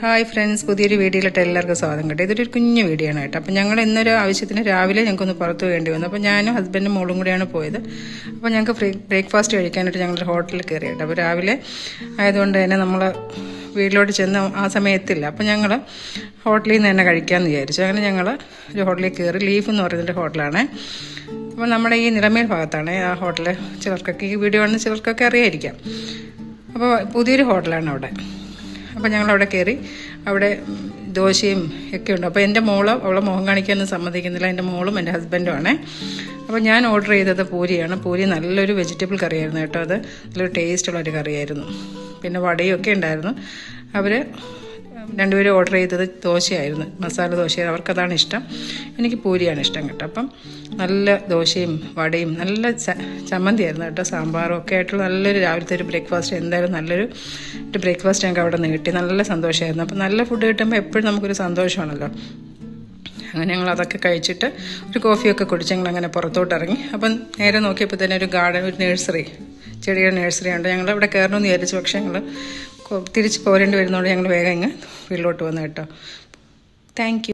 Hi friends പുതിയൊരു വീഡിയോയിലിട്ട് എല്ലാവർക്കും സ്വാഗതം കേട്ടോ. ഇതൊരു കുഞ്ഞു വീഡിയോ ആണ് കേട്ടോ. ഞങ്ങൾ ഇന്നൊരു ആവശ്യത്തിന് രാവിലെ ഞങ്ങൾക്കൊന്ന് പുറത്ത് വേണ്ടി വന്നു. അപ്പോൾ ഞാനും ഹസ്ബൻഡും മോളും കൂടിയാണ് പോയത്. അപ്പോൾ ഞങ്ങൾക്ക് ബ്രേക്ക്ഫാസ്റ്റ് കഴിക്കാനായിട്ട് ഞങ്ങളൊരു ഹോട്ടലിൽ കയറി അപ്പോൾ രാവിലെ ആയതുകൊണ്ട് തന്നെ നമ്മൾ വീട്ടിലോട്ട് ചെന്ന് ആ സമയം എത്തില്ല അപ്പോൾ ഞങ്ങൾ ഹോട്ടലിൽ നിന്ന് തന്നെ കഴിക്കാമെന്ന് വിചാരിച്ചു. അങ്ങനെ ഞങ്ങൾ ഒരു ഹോട്ടലിൽ കയറി ലീഫ് എന്ന് പറയുന്നൊരു ഹോട്ടലാണ് അപ്പോൾ നമ്മുടെ ഈ നിലമേൽ ഭാഗത്താണ് ആ ഹോട്ടൽ ചിലർക്കൊക്കെ ഈ വീഡിയോ ആണ് ചിലർക്കൊക്കെ അറിയായിരിക്കാം. അപ്പോൾ പുതിയൊരു ഹോട്ടലാണ് അവിടെ. അപ്പോൾ ഞങ്ങൾ അവിടെ കയറി അവിടെ ദോശയും ഒക്കെ ഉണ്ട്. അപ്പോൾ എന്റെ മോൾ അവളെ മുഖം കാണിക്കാനൊന്നും സമ്മതിക്കുന്നില്ല. എന്റെ മോളും എന്റെ ഹസ്ബൻഡും ആണ്. അപ്പോൾ ഞാൻ ഓർഡർ ചെയ്തത് പൂരിയാണ്. പൂരി നല്ലൊരു വെജിറ്റബിൾ കറിയായിരുന്നു കേട്ടോ അത്. നല്ലൊരു ടേസ്റ്റുള്ളൊരു കറിയായിരുന്നു. പിന്നെ വടയും ഒക്കെ ഉണ്ടായിരുന്നു. അവർ രണ്ടുപേരും ഓർഡർ ചെയ്തത് ദോശയായിരുന്നു. മസാല ദോശ അവർക്കതാണ് ഇഷ്ടം. എനിക്ക് പൂരിയാണ് ഇഷ്ടം കേട്ടോ. അപ്പം നല്ല ദോശയും വടയും നല്ല ചമ്മന്തിയായിരുന്നു കേട്ടോ. സാമ്പാറും ഒക്കെ ആയിട്ടുള്ള നല്ലൊരു രാവിലത്തെ ഒരു ബ്രേക്ക്ഫാസ്റ്റ് എന്തായാലും നല്ലൊരു ഒരു ബ്രേക്ക്ഫാസ്റ്റ് ഞങ്ങൾക്ക് അവിടെ നിന്ന് കിട്ടി. നല്ല സന്തോഷമായിരുന്നു. അപ്പം നല്ല ഫുഡ് കിട്ടുമ്പോൾ എപ്പോഴും നമുക്കൊരു സന്തോഷമാണല്ലോ. അങ്ങനെ ഞങ്ങൾ അതൊക്കെ കഴിച്ചിട്ട് ഒരു കോഫിയൊക്കെ കുടിച്ച് ഞങ്ങൾ അങ്ങനെ പുറത്തോട്ട് ഇറങ്ങി. അപ്പം നേരെ നോക്കിയപ്പോൾ തന്നെ ഒരു ഗാർഡൻ ഒരു നഴ്സറി ചെടിയുടെ നഴ്സറി ഉണ്ട്. ഞങ്ങൾ അവിടെ കയറണമെന്ന് വിചാരിച്ചു. പക്ഷേ ഞങ്ങൾ തിരിച്ച് പോരേണ്ടി വരുന്നതുകൊണ്ട് ഞങ്ങൾ വേഗം ഇങ്ങ് വീട്ടിലോട്ട് വന്നു കേട്ടോ. താങ്ക്